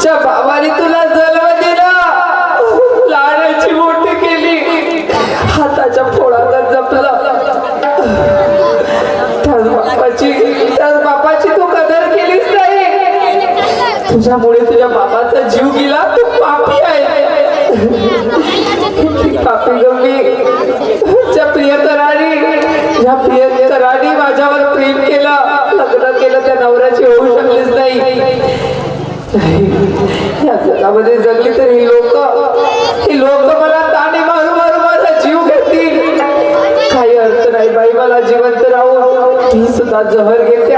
च्या बाबाने तुला जगामध्ये जगली तर ही लोक. ही लोक मला ताणे मारू मारू माझा जीव घेतील. काही अर्थ नाही बाई मला जिवंत राहू. ही सुद्धा जहर घेते.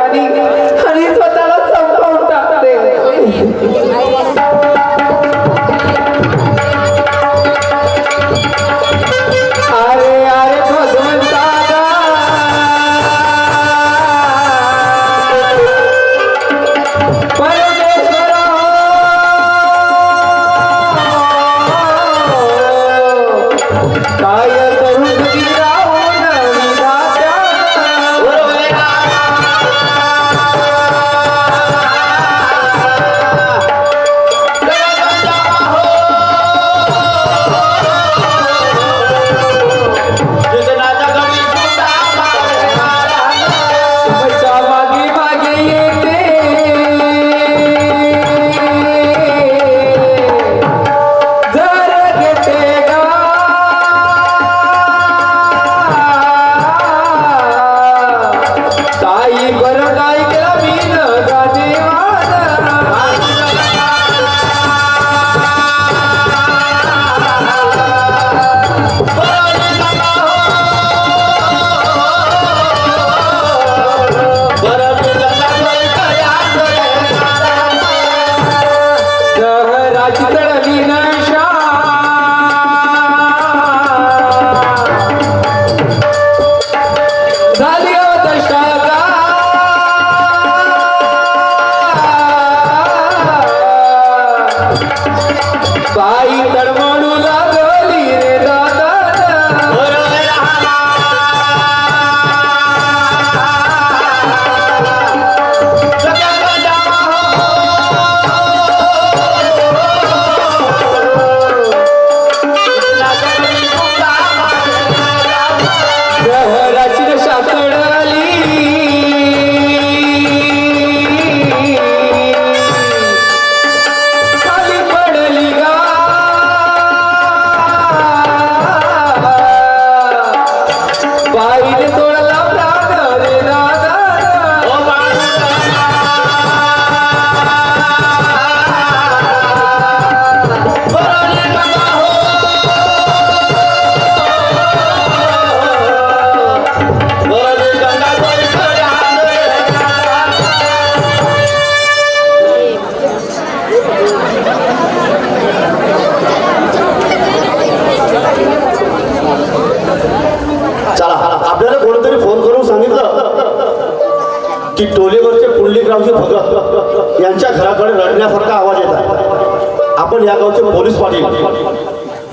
टोलेवरचे पुंडलिकरावचे भगत यांच्या घराकडे रडण्यासारखा आवाज येत आहे. आपण या गावचे पोलीस पाटील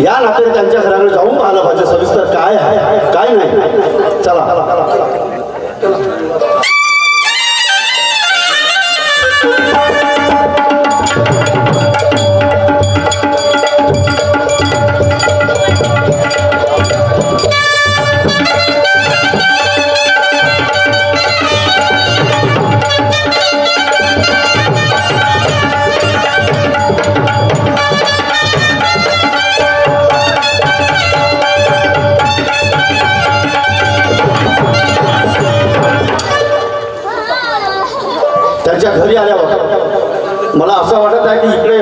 या नात्याने त्यांच्या घराकडे जाऊन पाहिलं पाहिजे. सविस्तर काय आहे काय नाही. चला. असं वाटत आहे की इकडे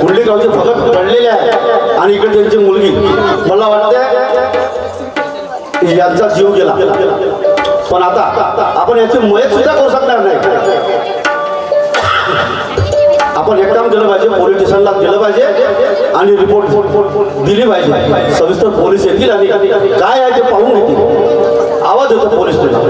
पुंडलिकरावचे भगत पडलेले आहे आणि इकडे त्यांची मुलगी. मला वाटते यांचा जीव गेला. पण आता आपण याची मयत सुद्धा करू शकणार नाही. आपण एक काम केलं पाहिजे पोलीस स्टेशनला गेलं पाहिजे आणि रिपोर्ट दिली पाहिजे. सविस्तर पोलीस येतील आणि काय आहे ते पाहून घेतील. आवाज येतो पोलीस स्टेशन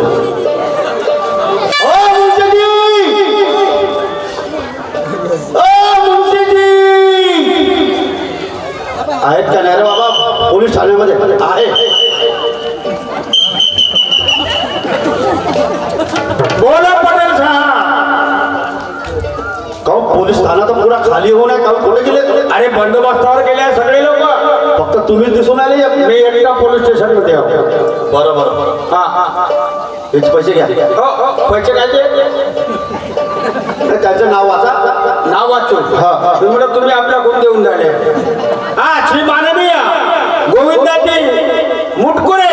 आहेत का नाही रे बाबा? पोलीस ठाण्यामध्ये आहे. बोला पटेल साहेब. पोलीस ठाणा तर पुरा खाली होऊन आहे? का कुठे गेले? अरे बंदोबस्तावर गेले सगळे लोक. फक्त तुम्हीच दिसून आले. मी एकटा पोलीस स्टेशनमध्ये आहो. बरं बरं. बरं हा. हा हा पैसे घ्या. हो हो. पैसे आणि त्यांचं नाव वाचा. नाव वाचून हा, हा. तुम्ही आपल्या गुण देऊन झाले हा श्री माननीय गोविंदाजी मुटकुरे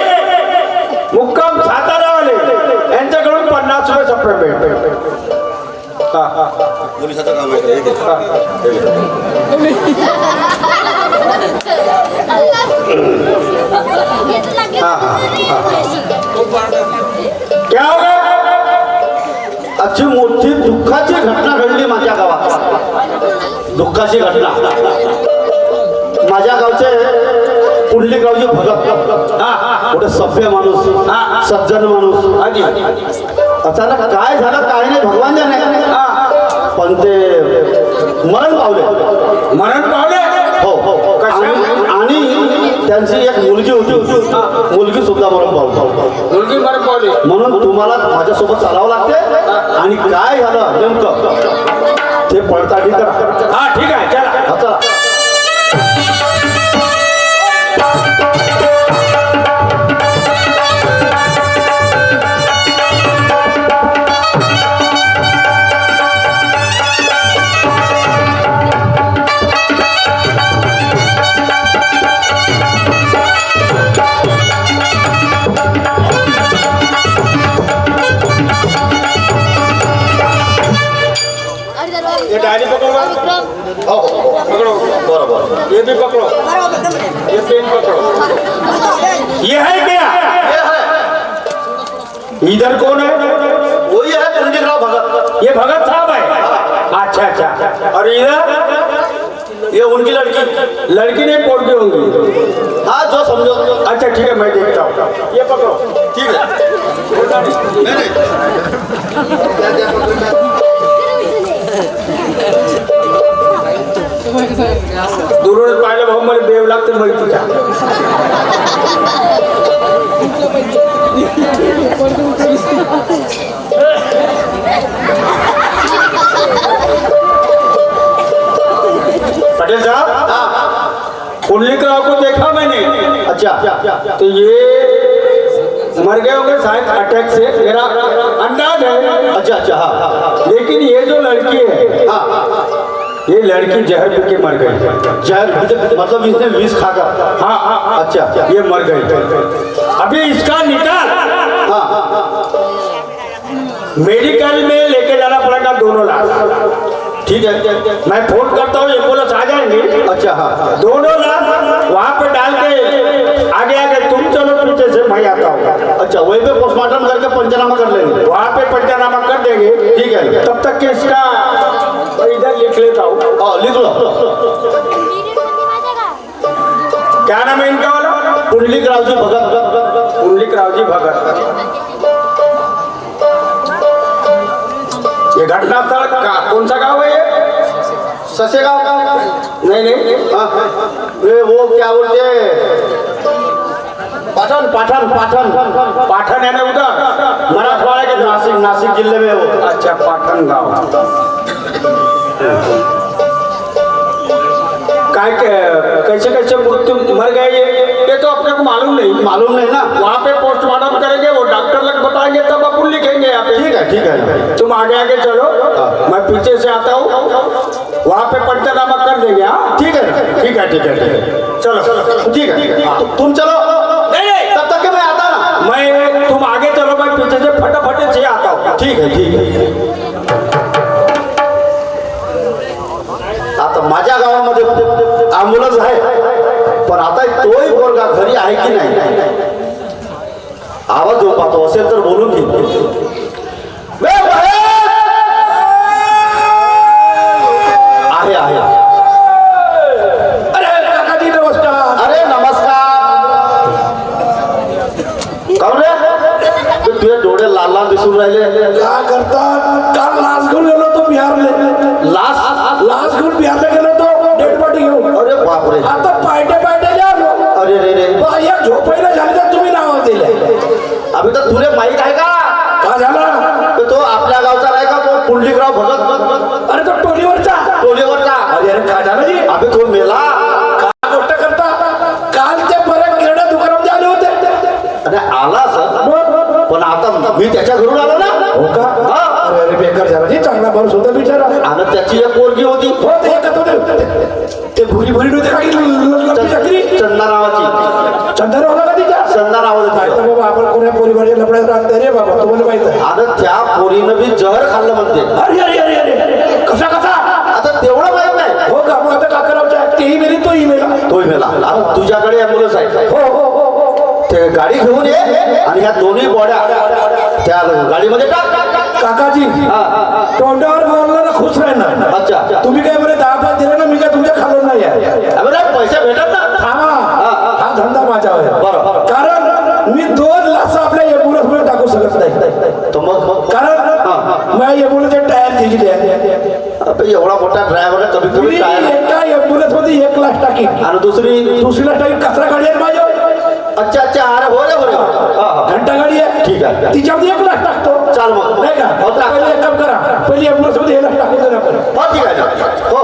मुक्काम सातारावाले यांच्याकडून पन्नास रुपये सप्रे भेट हा हा पोलिसाचं काम आहे हे. क्या होगा? दुःखाची घटना घडली माझ्या गावात. दुःखाची घटना. माझ्या गावचे पुंडलिकरावजी भगत. कुठे सभ्य माणूस सज्जन माणूस. अचानक काय झालं काय नाही भगवान जाणे. पण ते मरण पावले. मरण पावले? त्यांची एक मुलगी होती मुलगी सुद्धा मरण पावली. मुलगी मरण पावली. म्हणून तुम्हाला माझ्यासोबत चालावं लागते. आणि काय झालं नेमकं? ते पडताळणी करा. इधर कौन है वही आहे पुंडलिकराव भगत। ये भगत साहब है अच्छा अच्छा। और इधर ये उनकी लड़की। लड़की नहीं पोड़ती होंगी। हाँ जो समझो। अच्छा ठीक है मैं देखता हूँ। ये पकड़ो। ठीक है। दुरून पाहिलं भाऊ मला बेव लागते मग तुझ्या पटेल साहब हाँ पुंडलिकराव को देखा मैंने। अच्छा तो ये मर गए होंगे शायद अटैक से मेरा अंदाज है। अच्छा अच्छा हाँ हाँ लेकिन ये जो लड़की है हाँ। ये लड़की जहर पी के मर गई। जहर मतलब इसने विष खाकर। हाँ हाँ हाँ। अच्छा ये मर गई। अभी इसका निकाल। हाँ। मेडिकल में लेके जाना पड़ेगा दोनों लाख। ठीक है। मैं फ़ोन करता हूँ एंबुलेंस आ जाएँगे। अच्छा हाँ। दोनों लाख वहाँ पे डाल के आगे आगे तुम चलो पीछे से मैं आता हूँ। अच्छा वहीं पे पोस्टमार्टम करके पंचनामा कर लेंगे। वहाँ पे पंचनामा कर देंगे। ठीक है। तब तक के इसका इधर लिख लेता हूँ हाँ लिख लो क्या नाम है इनका वाला पुंडलिकराव जी भगत. पुंडलिक रावजी भगत. ये घटना स्थल का? कौन सा गांव है? ये ससेगाव. नहीं नहीं. हाँ, वे वो क्या बोलते? हैं पाठन पाठन पाठन पाठन है ना उधर मराठवाड़ा के नासिक नासिक जिले में है वो अच्छा पाठन गांव. काय कैसे कैसे मृत्यु मर गए ये? ये तो अपने को मालूम नहीं मालूम नहीं ना। वहाँ पे पोस्टमार्टम करेंगे वो डॉक्टर लोग बताएंगे तब अपन लिखेंगे यहाँ पे। ठीक है ठीक है। तुम आगे आगे चलो। मैं पीछे से आता हूँ। वहाँ पे पंचनामा कर देंगे हाँ? ठीक है ठीक है ठीक है ठीक है। चलो। चलो ठीक है। तुम चलो। तब तक के मैं आता ना मैं तुम आगे चलो मैं पीछे से फटाफट से आता हूँ। ठीक आहे ठीक आहे आहे की नाही आवाज येऊ पाहतो असेल तर बोलून घे बे बाहेर! आहे आहे अरे काकाजी नमस्कार अरे नमस्कार काऊन रे ते तुझे डोळे लाल लाल दिसून राहिले काय करता काल लाच घेऊन गेलो तो बिहारले तुला माहीत आहे का? काय झालं? तर तो आपल्या गावचा नाही का तो पुंडलिकराव भगत. अरे तो टोलीवरचा. टोलीवरचा. अरे अरे काय झालं? जी? अबे तो मेला. करता? काल ते परत किराणा दुकानामध्ये आले होते. अरे आला पण आता मी त्याच्या घरून आलो ना. हो का? हा. अरे अरे बेकार झाला. जी चांगला माणूस होता बिचारा. आणि त्याची एक पोरगी होती. हो ते एकच ते भुरी भरी होते काही कोण्या पोरीबाच्या लपड्यात राहत रे बाबा तुम्हाला माहीत आहे. आणि त्या पोरीनं मी जहर खाल्लं म्हणते. अरे अरे अरे अरे कसा कसा? आता तेवढं माहीत नाही. हो का? मग आता काकारावच्या तेही मेली तोही मेला? तोही मेला. आता तुझ्याकडे ॲम्ब्युलन्स आहे. हो हो हो हो ते गाडी घेऊन ये आणि ह्या दोन्ही बॉड्या त्या गाडीमध्ये टाक. काकाजी हा, हा, हा. तोंडावर मारला ना खुश राहणार. अच्छा. तुम्ही काय बरे दहा पाच दिले ना मी काय तुमच्या खाल्लो नाही पैसे भेटत ना थांबा हा धंदा माझा आहे बरं, बरं. दोन लाच आपल्या एम्ब्युलन्समध्ये टाकू शकत नाही. मग कारण माझ्या एम्ब्युलन्सचे टायर अबे, एवढा मोठा ड्रायव्हर कमी टायर एका एम्ब्युलन्समध्ये एक लाख टाकीन. आणि दुसरी दुसरीला टाकीन. कचरा गाडी आहे माझ्या अच्छा अच्छा अरे हो रे हो रे हा, हा. घंटा गाडी आहे. ठीक आहे. तिच्यामध्ये एक लाख टाकतो. चाल मग. नाही का? हो, टाक. पहिले एक काम करा. पहिली एम्ब्युलन्समध्ये एक लाख टाकून देणार आपण. हो ठीक आहे. हो.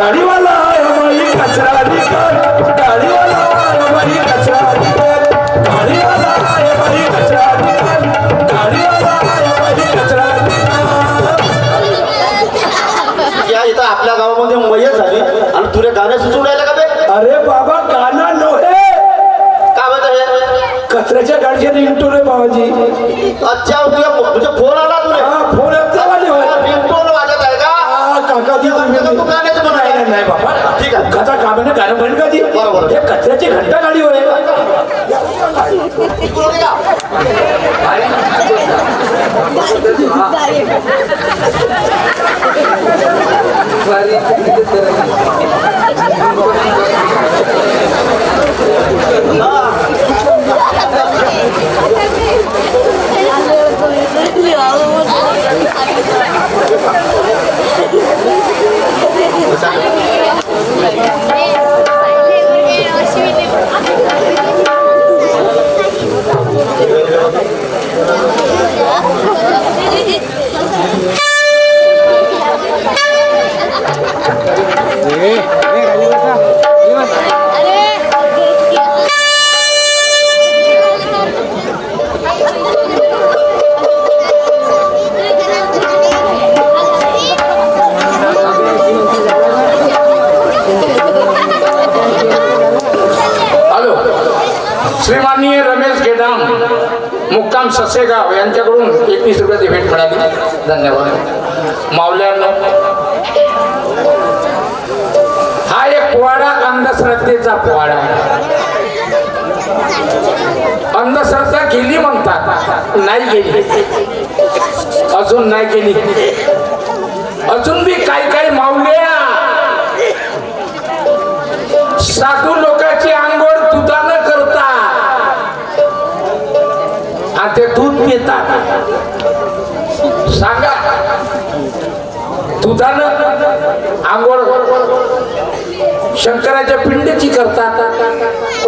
गाडीवाला आहे बाई कचरा निघत गाडीवाला आहे बाई कचरा निघत गाडीवाला आहे बाई कचरा निघत गाडीवाला आहे बाई कचरा निघत या इथं आपल्या गावामध्ये मयत झाली. आणि तुला गाणं सुचवून राहिलं का बे? अरे बाबा गाणं नव्हे काय म्हणतं कचऱ्याच्या गाडीच्या रिंगटोन आहे बाबाजी. अच्छा तुझ्या तुझा फोन आला तुला हा फोन वाले होय रिंगटोन वाजत आहे का हा, काकाजी तुम्ही तू गाण्याचं म्हण. नाही बाबा. ठीक आहे. कथा कामाने गाणं म्हण का ती? बरोबर. हे कचऱ्याची घंटा गाडी होय. इकडून गेली म्हणतात नाही गेली. अजून नाही गेली. अजून बी काही काही माऊल्या साधू लोकांची आंघोळ दुधानं करतात. आणि ते दूध पितात. सांगा दुधानं आंघोळ शंकराच्या पिंडीची करतात.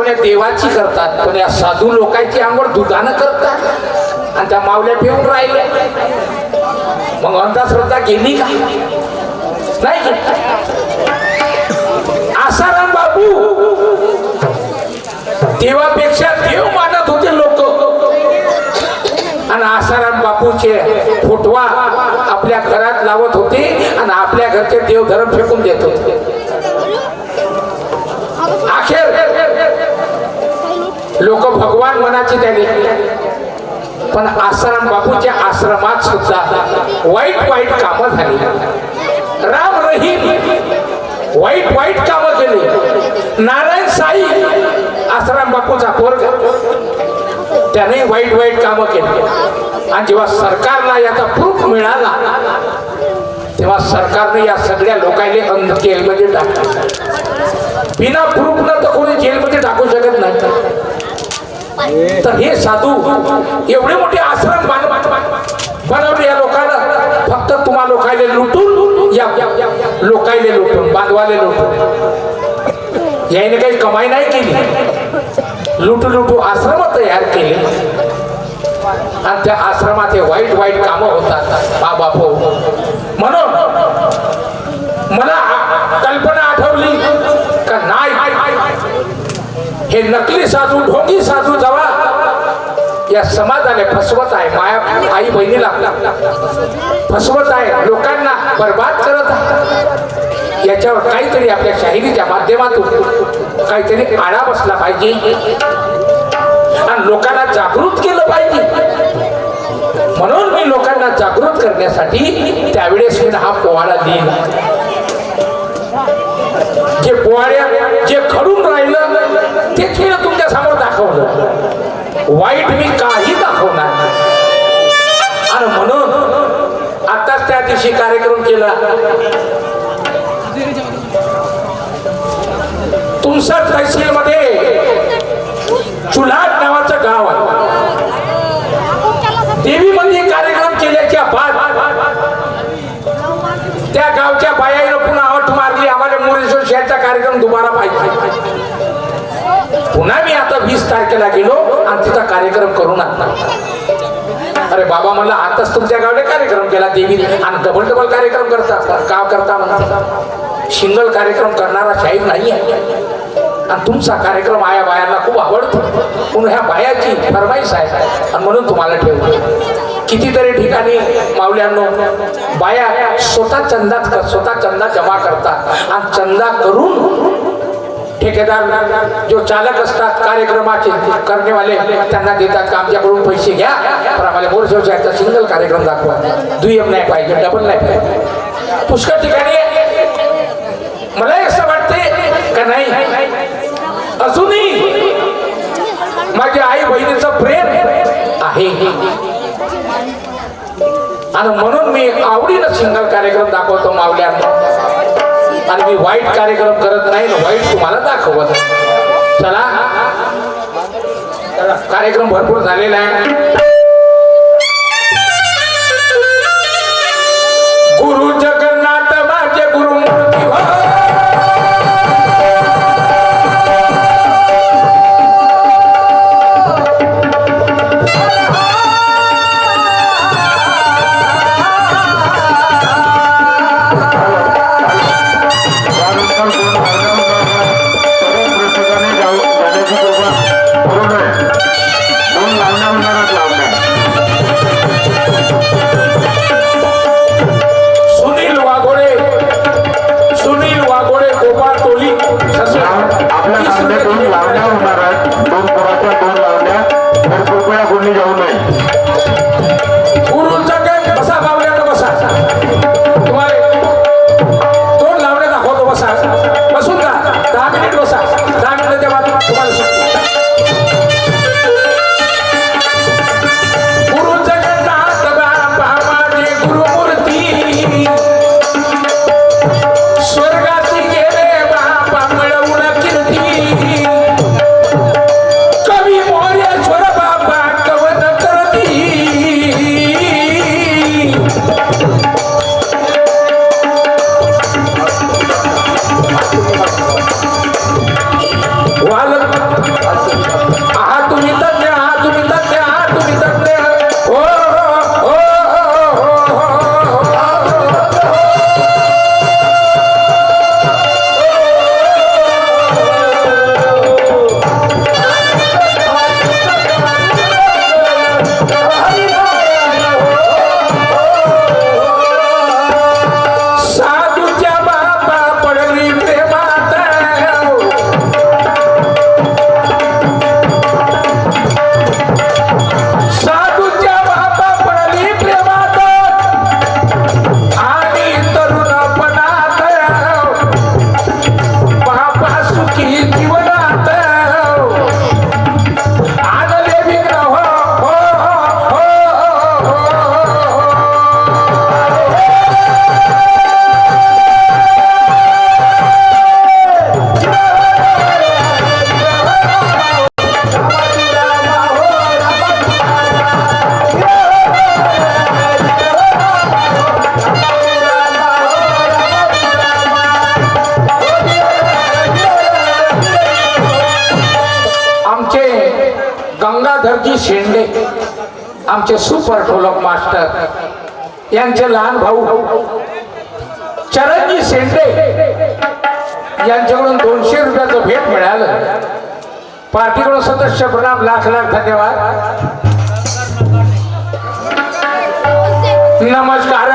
कोणी देवाची करतात कोणी साधू लोकांची आंघोळ दुधानं करतात. आणि त्या मावल्या पिऊन राहिल्या. मग अंधश्रद्धा गेली का? नाही आसाराम बाबू. देवापेक्षा देव मानत होते लोक. आणि आसाराम बापूचे फोटवा आपल्या घरात लावत होते आणि आपल्या घरचे देवधर्म फेकून देत होते. अखेर भगवान मनाचे त्याने. पण आसाराम बापूच्या आश्रमात सुद्धा वाईट वाईट कामं झाली. राम रहीम वाईट वाईट कामं केली. नारायण साई आसाराम बापूचा पोरगा. त्याने वाईट वाईट कामं केली. आणि जेव्हा सरकारला याचा प्रूफ मिळाला तेव्हा सरकारने या सगळ्या लोकांनी अंध जेलमध्ये टाकलं. बिना प्रूफ न तर कोणी जेलमध्ये टाकू शकत नाही. तर हे साधू एवढे मोठे आश्रम बनवले या लोकांना फक्त तुम्हा लोकायले लुटून या लोकायले लुटून बांधवाले लुटून. याने काही कमाई नाही केली. लुटू लुटू आश्रम तयार केले. आणि त्या आश्रमात हे वाईट वाईट कामं होतात. बाबा भाऊ. म्हणून मला आ- कल्पना आठवली का नाही हे नकली साधू ढोंगी साधू जवा. या समाजाने फसवत आहे माया आई बहिणीला. फसवत आहे लोकांना बर्बाद करत आहे. याच्यावर काहीतरी आपल्या शाहिरीच्या माध्यमातून काहीतरी आळा बसला पाहिजे. आणि लोकांना जागृत केलं पाहिजे. म्हणून मी लोकांना जागृत करण्यासाठी त्यावेळेस मी हा पोवाडा लिहिला जे पोवाड्या जे खडून राहिलं तेच मी तुमच्यासमोर दाखवलं. वाईट मी काही दाखवणार आणि म्हणून आताच त्या दिवशी कार्यक्रम केला. तुमसर तहसील मध्ये चुलाट तारखेला गेलो आणि तिथं कार्यक्रम करून आणला. अरे बाबा मला आताच तुमच्या गावले कार्यक्रम केला देवी. आणि डबल डबल कार्यक्रम करता का करता म्हणता. सिंगल कार्यक्रम करणारा शाहीर नाही आहे आणि तुमचा कार्यक्रम आया बायांना खूप आवडतो. म्हणून ह्या बायाची फरमाईश आहे. आणि म्हणून तुम्हाला ठेवतो. कितीतरी ठिकाणी मावल्यांनो बाया स्वतः चंदा स्वतः चंदा जमा करतात. आणि चंदा करून ठेकेदार जो चालक असतात कार्यक्रमाचे करणेवाले त्यांना देतात का? आमच्याकडून पैसे घ्या. पण आम्हाला मोरशेवच्या सिंगल कार्यक्रम दाखवा. दुय्यम नाही पाहिजे डबल नाही पाहिजे. पुष्कळ ठिकाणी मला असं वाटते का नाही? अजूनही माझ्या आई बहिणीचं प्रेम आहे. आणि म्हणून मी आवडीनं सिंगल कार्यक्रम दाखवतो मावल्यांना आणि मी वाईट कार्यक्रम करत नाही ना वाईट तुम्हाला दाखवत चला, कार्यक्रम भरपूर झालेला आहे. शेंडे आमचे सुपर ढोलक मास्टर यांचे लहान भाऊ चरणजी शेंडे यांच्याकडून दोनशे रुपयाचं भेट मिळालं. पार्टीकडून सदस्य प्रणाम लाख लाख धन्यवाद. नमस्कार.